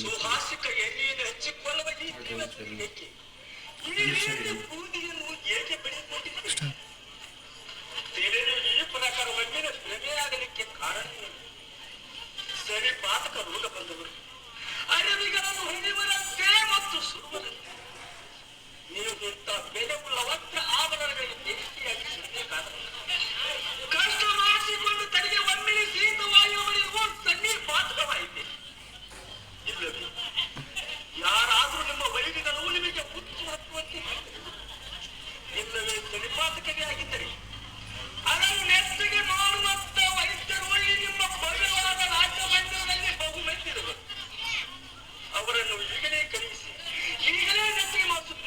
ಸುಹಾಸಿಕ ಎಣ್ಣೆಯನ್ನು ಹಚ್ಚಿಕೊಳ್ಳುವ ಈ ಜೀವನಕ್ಕೆ ಬೂದಿಯನ್ನು ಏಕೆ ಬೆಳೆದುಕೊಂಡಿದ್ದೇವೆ ಬೇರೆ ಈ ಪ್ರಕಾರ ಮಣ್ಣಿನ ಭ್ರಮೆಯಾಗಲಿಕ್ಕೆ ಕಾರಣ ಸರಿ ಪಾತಕ ರೋಗ ಬಂದವರು. ಅರಿವಿಗಳನ್ನು ಹೊಂದಿವರಂತೆ ಮತ್ತು ಸುರುವರ